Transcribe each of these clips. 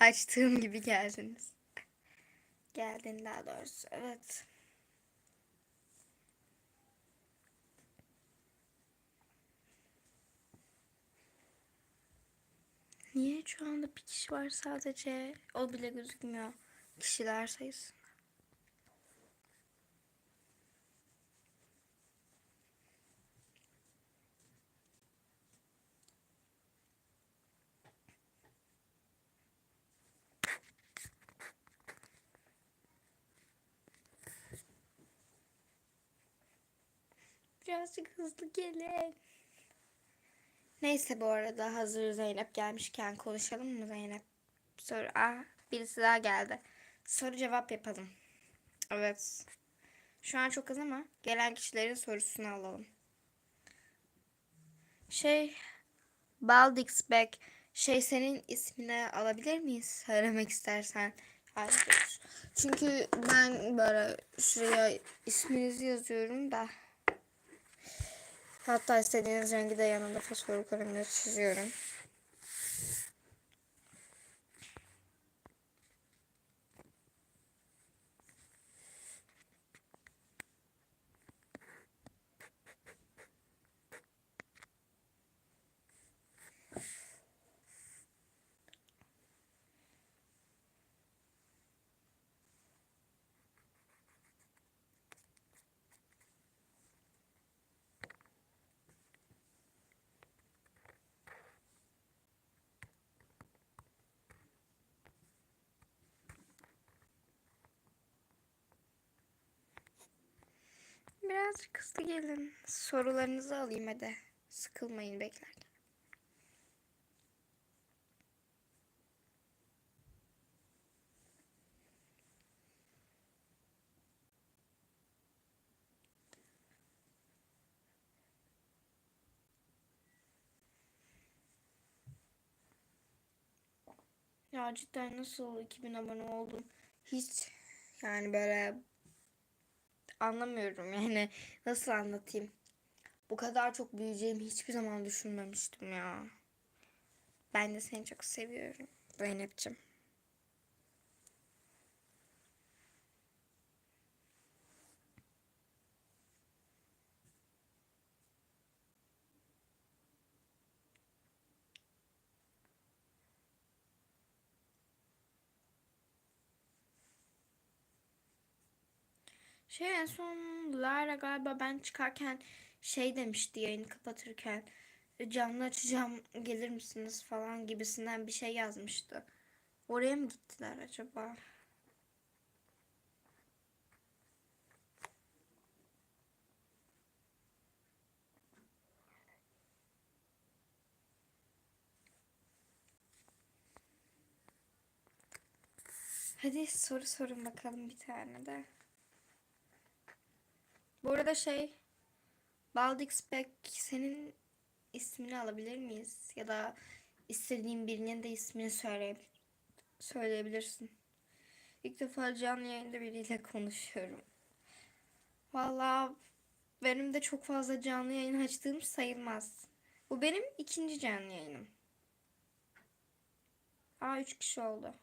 Açtığım gibi geldiniz. Geldin daha doğrusu. Evet. Niye şu anda bir kişi var sadece? O bile gözükmüyor. Kişiler sayısı. Birazcık hızlı gelin. Neyse bu arada hazır Zeynep gelmişken konuşalım mı Zeynep? Soru. Aa, birisi daha geldi. Soru cevap yapalım. Evet. Şu an çok az ama gelen kişilerin sorusunu alalım. Şey Baldixbeck şey senin ismini alabilir miyiz? Söylemek istersen. Hayır. Çünkü ben böyle şuraya isminizi yazıyorum da. Hatta istediğiniz rengi de yanında fosfor kalemle çiziyorum. Birazcık hızlı gelin. Sorularınızı alayım hadi. Sıkılmayın beklerken. Ya cidden nasıl 2000 abone oldum? Hiç yani böyle anlamıyorum yani nasıl anlatayım. Bu kadar çok büyüyeceğimi hiçbir zaman düşünmemiştim ya. Ben de seni çok seviyorum Zeynep'ciğim. Şey en son Lara galiba ben çıkarken şey demişti yayını kapatırken canlı açacağım gelir misiniz falan gibisinden bir şey yazmıştı. Oraya mı gittiler acaba? Hadi soru sorun bakalım bir tane de. Bu arada şey Baldixbeck senin ismini alabilir miyiz? Ya da istediğin birinin de ismini söyle söyleyebilirsin. İlk defa canlı yayında biriyle konuşuyorum. Valla benim de çok fazla canlı yayın açtığım sayılmaz. Bu benim ikinci canlı yayınım. Aa üç kişi oldu.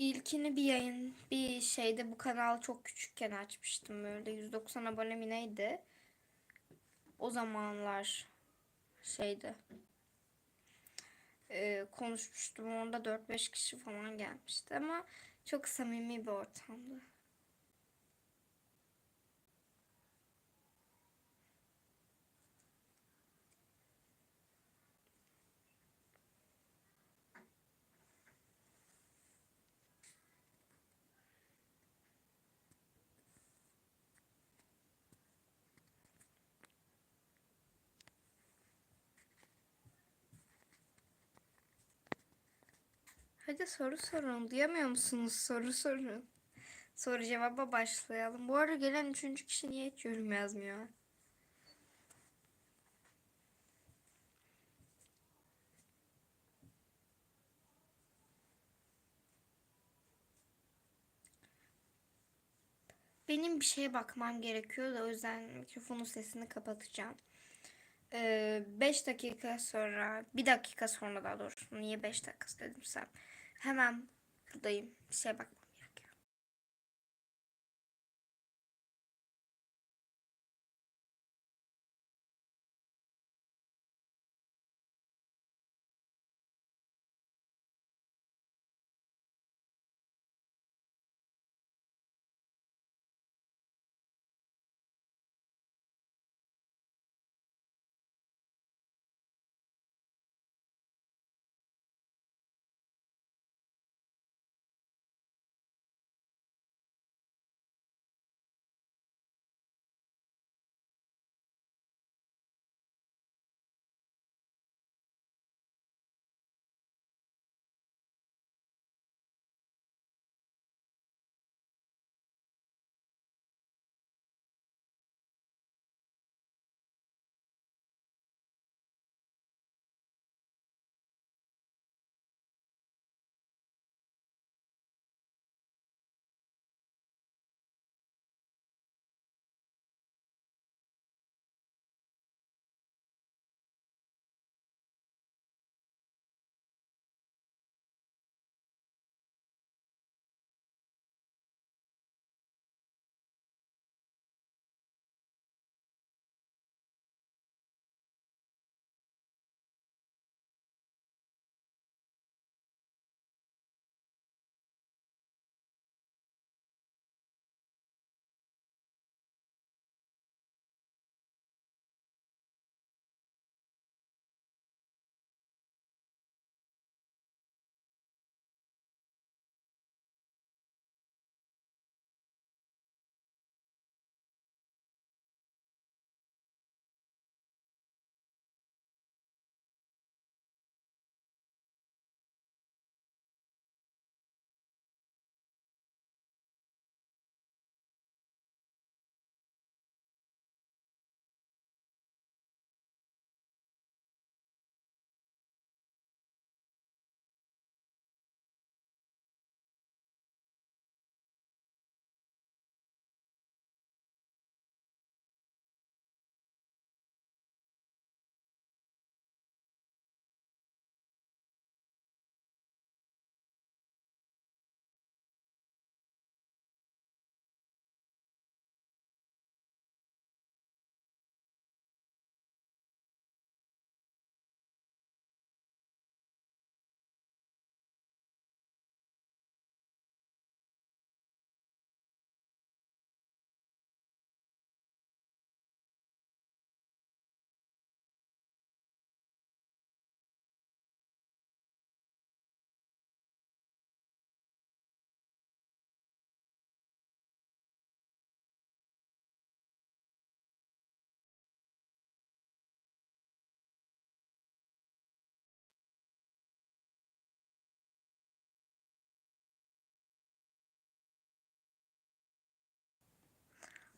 İlkini bir yayın bir şeyde bu kanal çok küçükken açmıştım böyle 190 abone mi neydi? O zamanlar şeydi. Ee, konuşmuştum. Onda 4-5 kişi falan gelmişti ama çok samimi bir ortamdı. Hadi soru sorun. Duyamıyor musunuz? Soru sorun. Soru cevaba başlayalım. Bu arada gelen üçüncü kişi niye hiç yorum yazmıyor? benim bir şeye bakmam gerekiyor da o yüzden mikrofonun sesini kapatacağım. 5 dakika sonra, bir dakika sonra daha doğrusu niye 5 dakika dedim sen. Hemen buradayım. Bir şeye bakmam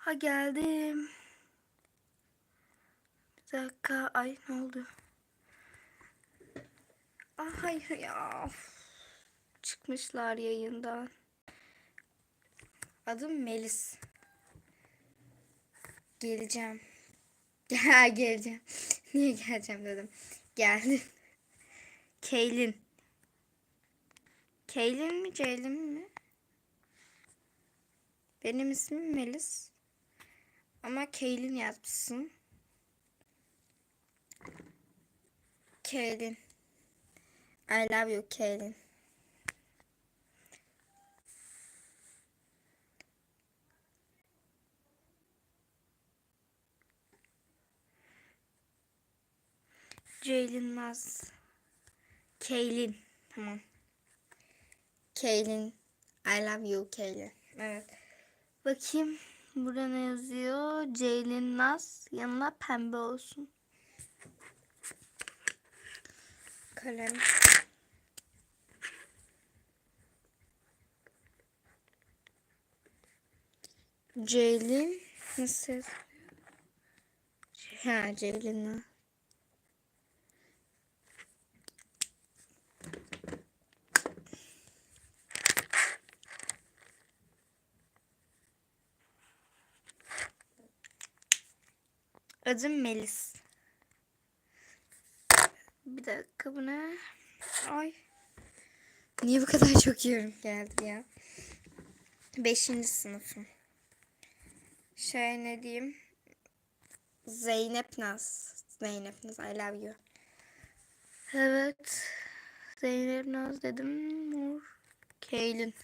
Ha geldim. Bir dakika. Ay ne oldu? Ah hayır ya. Çıkmışlar yayından. Adım Melis. Geleceğim. Gel geleceğim. Niye geleceğim dedim. Geldim. Keylin. Keylin mi Ceylin mi? Benim ismim Melis. Ama Keylin yazmışsın. Keylin. I love you Keylin. Ceylin Naz. Keylin. Tamam. Keylin. I love you Keylin. Evet. Bakayım. Burada ne yazıyor? Ceylin Naz. Yanına pembe olsun. Kalem. Ceylin. Nasıl? Ha Ceylin Naz. Adım Melis. Bir dakika bu ne? Ay. Niye bu kadar çok yorum geldi ya? Beşinci sınıfım. Şey ne diyeyim? Zeynep Naz. Zeynep Naz I love you. Evet. Zeynep Naz dedim. Mor. Keylin.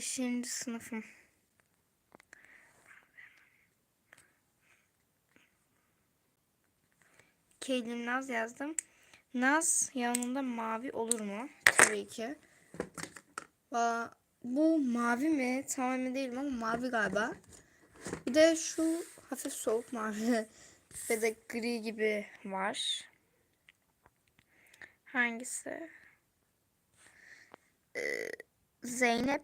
Beşinci sınıfım. Keylin Naz yazdım. Naz yanında mavi olur mu? Tabii ki. Bu mavi mi? Tam emin değilim ama mavi galiba. Bir de şu hafif soğuk mavi ve de gri gibi var. Hangisi? Ee, Zeynep.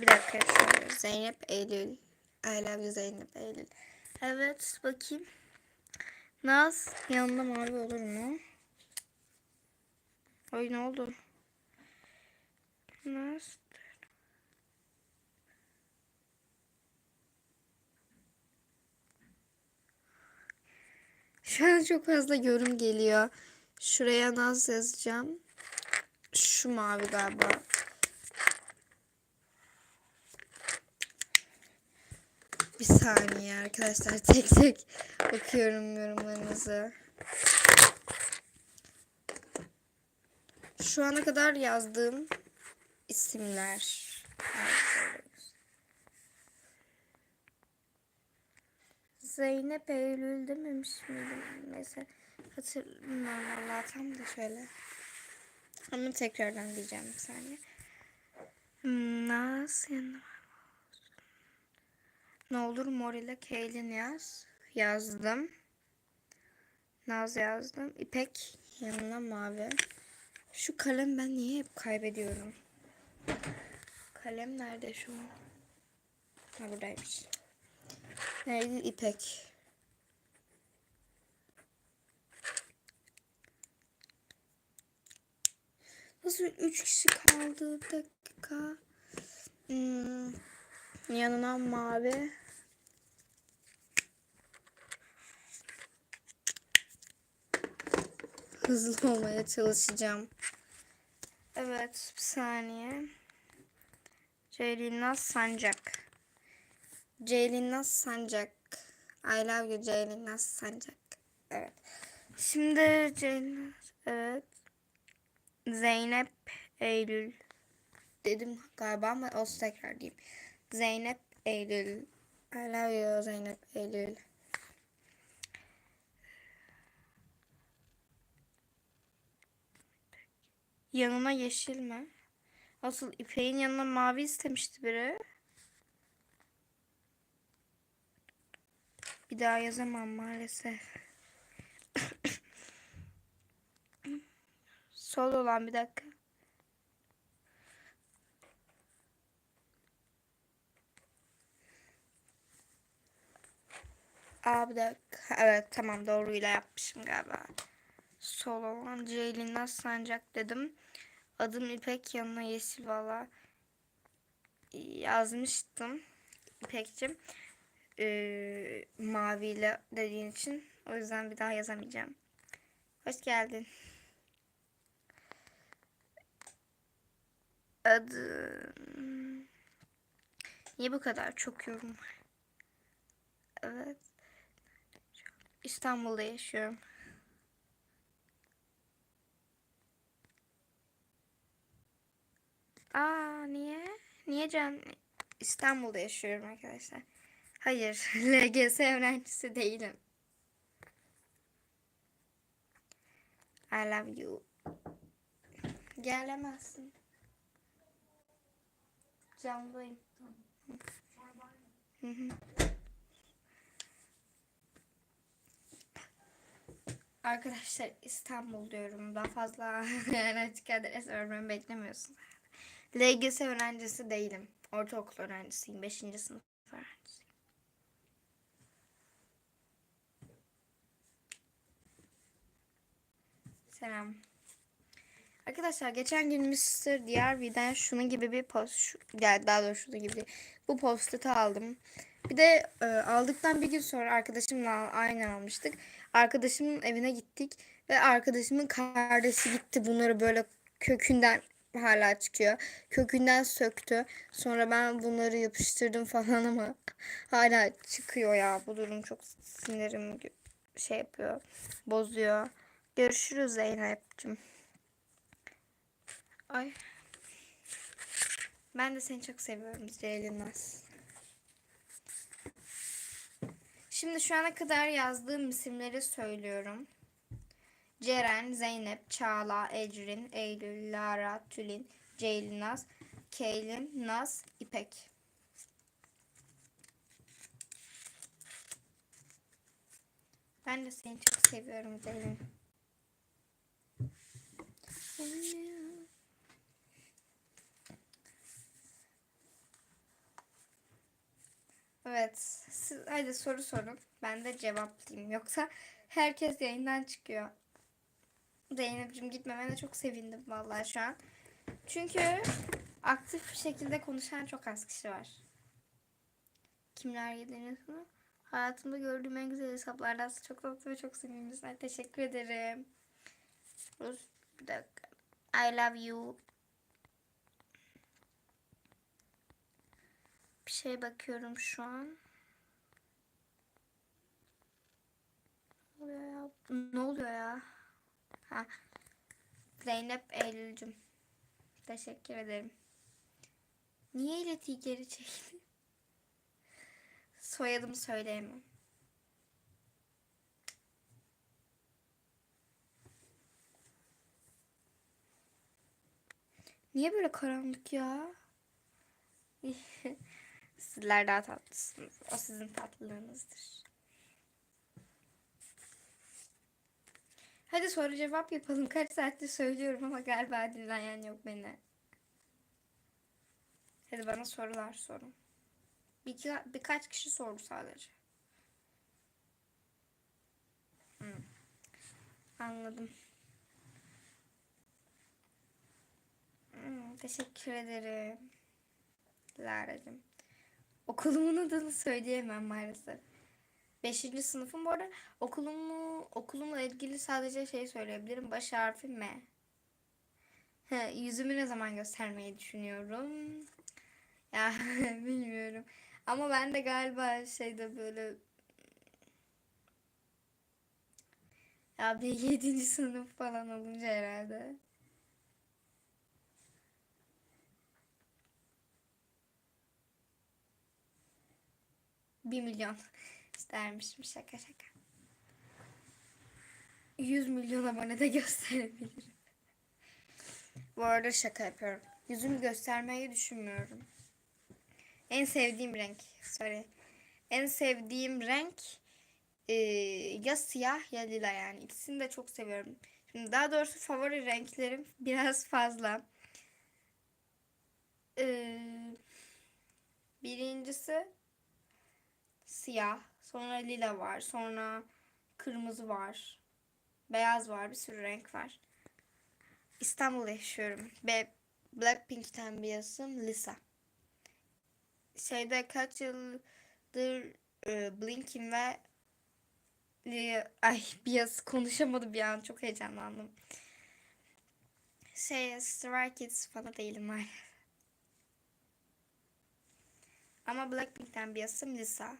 Bir dakika. Zeynep Eylül. I love you Zeynep Eylül. Evet bakayım. Naz yanında mavi olur mu? Ay ne oldu? Naz. Şu an çok fazla yorum geliyor. Şuraya Naz yazacağım. Şu mavi galiba. Bir saniye arkadaşlar. Tek tek bakıyorum yorumlarınızı. Şu ana kadar yazdığım isimler. Zeynep Eylül dememiş miydim? Mesela hatırlamıyorum valla tam da şöyle. Ama tekrardan diyeceğim bir saniye. Nasıl yanına ne olur Mor ile Keylin yaz. Yazdım. Naz yazdım. İpek yanına mavi. Şu kalem ben niye hep kaybediyorum? Kalem nerede şu an? Ha buradaymış. Neydi İpek? Nasıl üç kişi kaldı? Dakika. Hmm. Yanına mavi. Hızlı olmaya çalışacağım. Evet bir saniye. Ceylin Naz Sancak. Ceylin Naz Sancak. I love you Ceylin Naz Sancak. Evet. Şimdi Ceylin Naz. Evet. Zeynep Eylül. Dedim galiba ama olsun tekrar diyeyim. Zeynep Eylül. I love you Zeynep Eylül. Yanına yeşil mi? Asıl İpek'in yanına mavi istemişti biri. Bir daha yazamam maalesef. Sol olan bir dakika. Aa bir dakika. Evet tamam doğruyla yapmışım galiba. Sol olan Ceylin Sancak dedim. Adım İpek yanına yeşil valla. Yazmıştım. İpek'cim. Ee, maviyle dediğin için. O yüzden bir daha yazamayacağım. Hoş geldin. Adım... Niye bu kadar çok yorum var? Evet. İstanbul'da yaşıyorum. Aa niye? Niye can İstanbul'da yaşıyorum arkadaşlar. Hayır, LGS öğrencisi değilim. I love you. Gelemezsin. Camdayım. Hı hı. Arkadaşlar İstanbul diyorum. Daha fazla yani açık adres öğrenmemi beklemiyorsun. LGS öğrencisi değilim. Ortaokul öğrencisiyim. beşinci sınıf öğrencisiyim. Selam. Arkadaşlar geçen gün Mr. Diğer V'den şunun gibi bir post geldi. Daha doğrusu şunun gibi bu post aldım. Bir de e, aldıktan bir gün sonra arkadaşımla aynen almıştık. Arkadaşımın evine gittik ve arkadaşımın kardeşi gitti bunları böyle kökünden hala çıkıyor. Kökünden söktü. Sonra ben bunları yapıştırdım falan ama hala çıkıyor ya. Bu durum çok sinirim şey yapıyor. Bozuyor. Görüşürüz Zeynep'cim. Ay. Ben de seni çok seviyorum Ceylin. Şimdi şu ana kadar yazdığım isimleri söylüyorum. Ceren, Zeynep, Çağla, Ecrin, Eylül, Lara, Tülin, Ceylin Naz, Keylin, Naz, İpek. Ben de seni çok seviyorum Ceylin. Evet. Siz, hadi soru sorun. Ben de cevaplayayım. Yoksa herkes yayından çıkıyor. Zeynep'ciğim gitmemene çok sevindim vallahi şu an. Çünkü aktif bir şekilde konuşan çok az kişi var. Kimler yediniz? Hayatımda gördüğüm en güzel hesaplardan çok tatlı ve çok sevimlisiniz. Teşekkür ederim. Bir dakika. I love you. Bir şey bakıyorum şu an. Ne oluyor ya? Ha. Zeynep Eylül'cüm. Teşekkür ederim. Niye iletiyi geri çekti? Soyadımı söyleyemem. Niye böyle karanlık ya? Sizler daha tatlısınız. O sizin tatlılığınızdır. Hadi soru cevap yapalım. Kaç saattir söylüyorum ama galiba dinleyen yok beni. Hadi bana sorular sorun. Bir, birkaç kişi sordu sadece. Hmm. Anladım. Hmm, teşekkür ederim. Lara'cığım. Okulumun adını söyleyemem maalesef. Beşinci sınıfım bu arada okulumu, okulumla ilgili sadece şey söyleyebilirim. Baş harfi M. Yüzümü ne zaman göstermeyi düşünüyorum? Ya bilmiyorum. Ama ben de galiba şeyde böyle ya bir yedinci sınıf falan olunca herhalde. Bir milyon istermişim şaka şaka. 100 milyon abone de gösterebilirim. Bu arada şaka yapıyorum. Yüzümü göstermeyi düşünmüyorum. En sevdiğim renk. Sorry. En sevdiğim renk e, ya siyah ya lila yani. İkisini de çok seviyorum. Şimdi daha doğrusu favori renklerim biraz fazla. E, birincisi siyah. Sonra lila var. Sonra kırmızı var. Beyaz var. Bir sürü renk var. İstanbul'da yaşıyorum. Ve Blackpink'ten bir yazım Lisa. Şeyde kaç yıldır e, Blink'im ve ay bir yaz konuşamadım bir an çok heyecanlandım. Şey Stray Kids falan değilim maalesef. Ama Blackpink'ten bir yazım Lisa.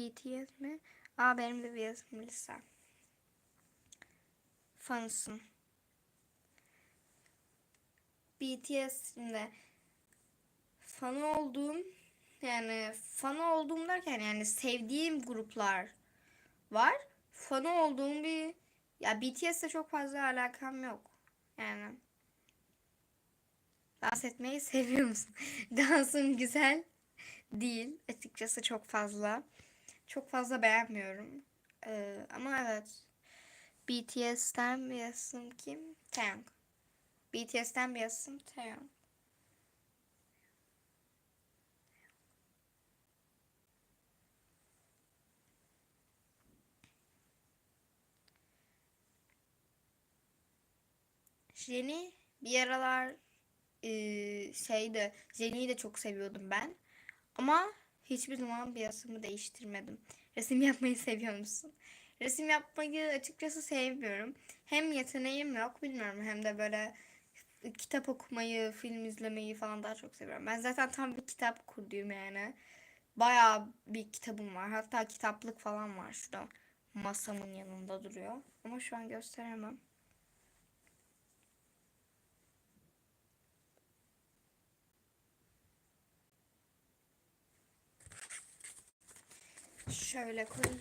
BTS mi? Aa benim de yazım Lisa. Fansın. BTS şimdi fan olduğum yani fan olduğum derken yani sevdiğim gruplar var. Fan olduğum bir ya BTS'le çok fazla alakam yok. Yani dans etmeyi seviyor musun? Dansım güzel değil açıkçası çok fazla çok fazla beğenmiyorum. Ee, ama evet. BTS'ten bir yazsın kim? Taeyong. BTS'ten bir yazsın Taeyong. Jenny bir aralar e, şeydi. Jenny'yi de çok seviyordum ben. Ama hiçbir zaman piyasımı değiştirmedim. Resim yapmayı seviyor musun? Resim yapmayı açıkçası sevmiyorum. Hem yeteneğim yok bilmiyorum hem de böyle kitap okumayı, film izlemeyi falan daha çok seviyorum. Ben zaten tam bir kitap kurduyum yani. Bayağı bir kitabım var. Hatta kitaplık falan var şurada. Masamın yanında duruyor. Ama şu an gösteremem. Şöyle koyayım.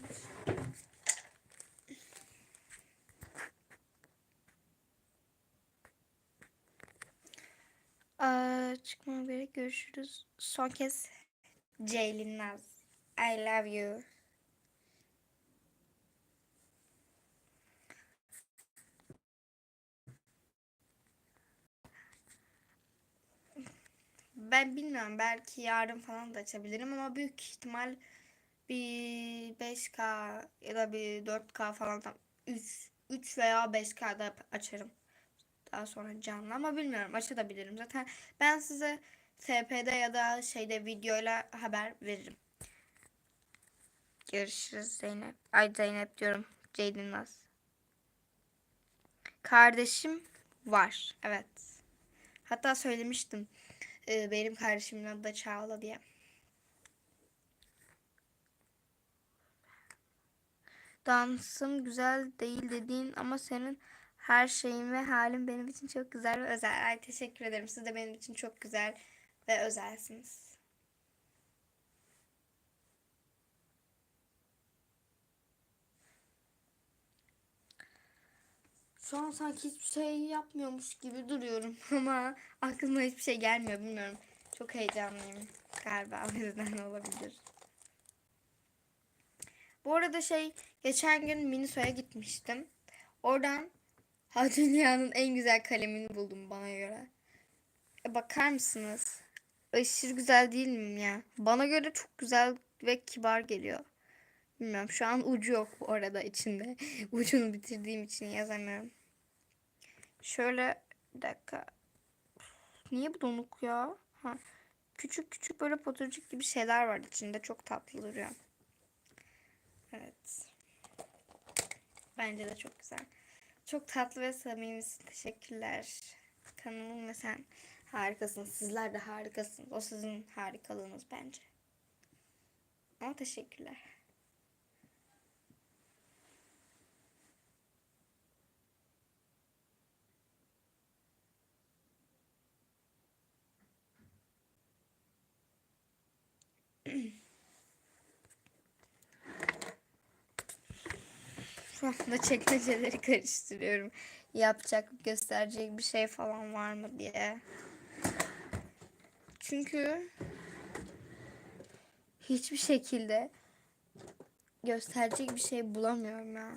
Aa, çıkmam gerek. Görüşürüz. Son kez Ceylin Naz. I love you. Ben bilmiyorum. Belki yarın falan da açabilirim ama büyük ihtimal bir 5K ya da bir 4K falan da 3, 3 veya 5K'da açarım. Daha sonra canlı ama bilmiyorum açabilirim. Zaten ben size TP'de ya da şeyde videoyla haber veririm. Görüşürüz Zeynep. Ay Zeynep diyorum. Ceydin Naz. Kardeşim var. Evet. Hatta söylemiştim. Ee, benim kardeşimin adı da Çağla diye. Dansım güzel değil dediğin ama senin her şeyin ve halin benim için çok güzel ve özel. Ay teşekkür ederim. Siz de benim için çok güzel ve özelsiniz. Şu an sanki hiçbir şey yapmıyormuş gibi duruyorum ama aklıma hiçbir şey gelmiyor bilmiyorum. Çok heyecanlıyım galiba o yüzden olabilir. Bu arada şey geçen gün Miniso'ya gitmiştim. Oradan ha en güzel kalemini buldum bana göre. E, bakar mısınız? Aşırı güzel değil mi ya? Bana göre çok güzel ve kibar geliyor. Bilmiyorum şu an ucu yok bu arada içinde. Ucunu bitirdiğim için yazamıyorum. Şöyle bir dakika. Niye bu donuk ya? Ha. Küçük küçük böyle poturcuk gibi şeyler var içinde. Çok tatlı duruyor. Evet. Bence de çok güzel. Çok tatlı ve samimisin. Teşekkürler. Kanalım ve sen harikasın. Sizler de harikasınız. O sizin harikalığınız bence. Ama teşekkürler. Şu anda çekmeceleri karıştırıyorum. Yapacak, gösterecek bir şey falan var mı diye. Çünkü hiçbir şekilde gösterecek bir şey bulamıyorum ya.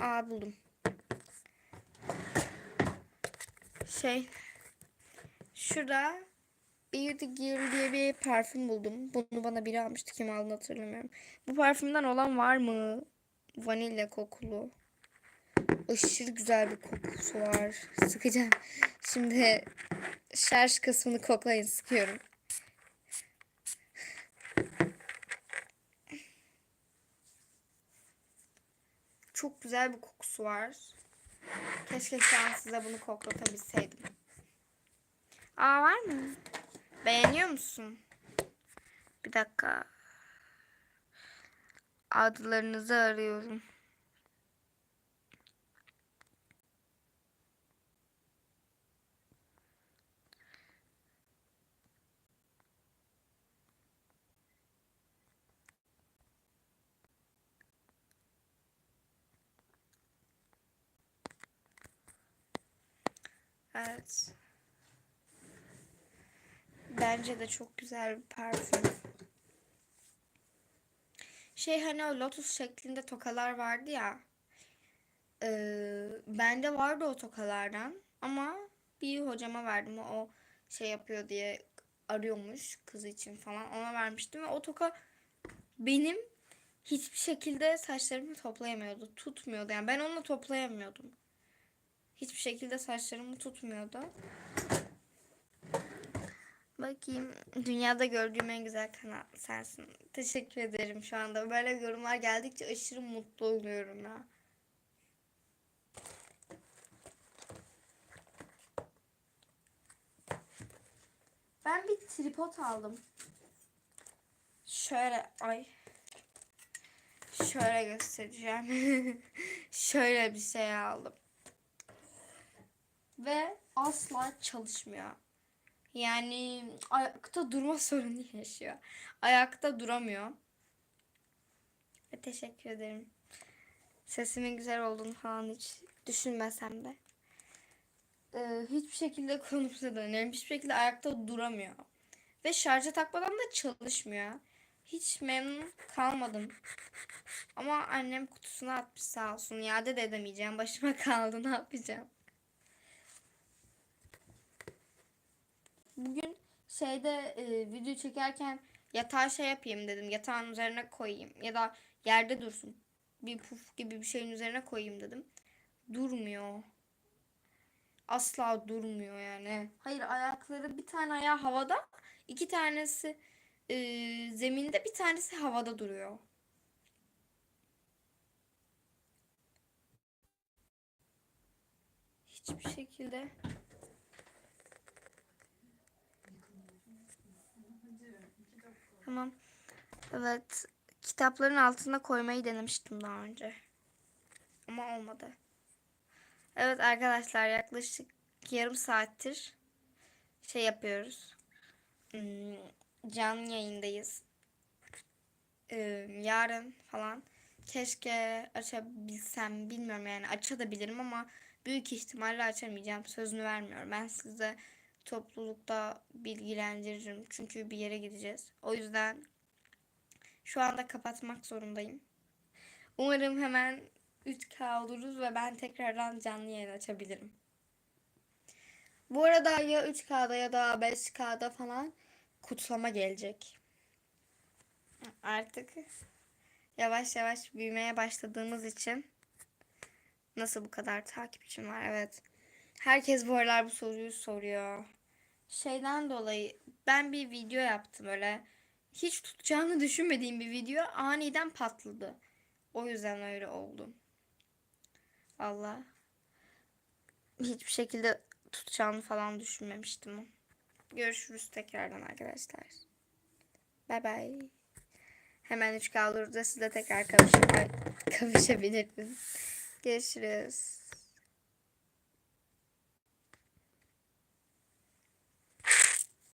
Aa buldum. Şey şurada Beauty Gear diye bir parfüm buldum. Bunu bana biri almıştı. Kim aldığını hatırlamıyorum. Bu parfümden olan var mı? Vanilya kokulu. Aşırı güzel bir kokusu var. Sıkacağım. Şimdi şarj kısmını koklayın sıkıyorum. Çok güzel bir kokusu var. Keşke şu an size bunu koklatabilseydim. Aa var mı? Beğeniyor musun? Bir dakika. Adlarınızı arıyorum. Evet. Bence de çok güzel bir parfüm. Şey hani o lotus şeklinde tokalar vardı ya. E, bende vardı o tokalardan. Ama bir hocama verdim. O şey yapıyor diye arıyormuş kızı için falan. Ona vermiştim ve o toka benim hiçbir şekilde saçlarımı toplayamıyordu. Tutmuyordu. Yani ben onunla toplayamıyordum. hiçbir şekilde saçlarımı tutmuyordu. Bakayım dünyada gördüğüm en güzel kanal sensin. Teşekkür ederim şu anda. Böyle yorumlar geldikçe aşırı mutlu oluyorum ya. Ben bir tripod aldım. Şöyle ay. Şöyle göstereceğim. Şöyle bir şey aldım. Ve asla çalışmıyor. Yani ayakta durma sorunu yaşıyor. Ayakta duramıyor. Ve teşekkür ederim. Sesimin güzel olduğunu falan hiç düşünmesem de. Ee, hiçbir şekilde konumuza dönüyorum. Hiçbir şekilde ayakta duramıyor. Ve şarja takmadan da çalışmıyor. Hiç memnun kalmadım. Ama annem kutusuna atmış sağ olsun. İade de edemeyeceğim. Başıma kaldı. Ne yapacağım? Bugün şeyde e, video çekerken yatağı şey yapayım dedim. Yatağın üzerine koyayım. Ya da yerde dursun. Bir puf gibi bir şeyin üzerine koyayım dedim. Durmuyor. Asla durmuyor yani. Hayır ayakları bir tane ayağı havada. iki tanesi e, zeminde bir tanesi havada duruyor. Hiçbir şekilde. Tamam. Evet. Kitapların altına koymayı denemiştim daha önce. Ama olmadı. Evet arkadaşlar yaklaşık yarım saattir şey yapıyoruz. Hmm, canlı yayındayız. Ee, yarın falan keşke açabilsem bilmiyorum yani açabilirim ama büyük ihtimalle açamayacağım. Sözünü vermiyorum. Ben size toplulukta bilgilendiririm. Çünkü bir yere gideceğiz. O yüzden şu anda kapatmak zorundayım. Umarım hemen 3K oluruz ve ben tekrardan canlı yayın açabilirim. Bu arada ya 3K'da ya da 5K'da falan kutlama gelecek. Artık yavaş yavaş büyümeye başladığımız için nasıl bu kadar takipçim var? Evet. Herkes bu aralar bu soruyu soruyor. Şeyden dolayı ben bir video yaptım öyle. Hiç tutacağını düşünmediğim bir video aniden patladı. O yüzden öyle oldu. Allah. Hiçbir şekilde tutacağını falan düşünmemiştim. Görüşürüz tekrardan arkadaşlar. Bay bay. Hemen 3 kaldırırız. Siz de tekrar kavuşabilirsiniz. Görüşürüz.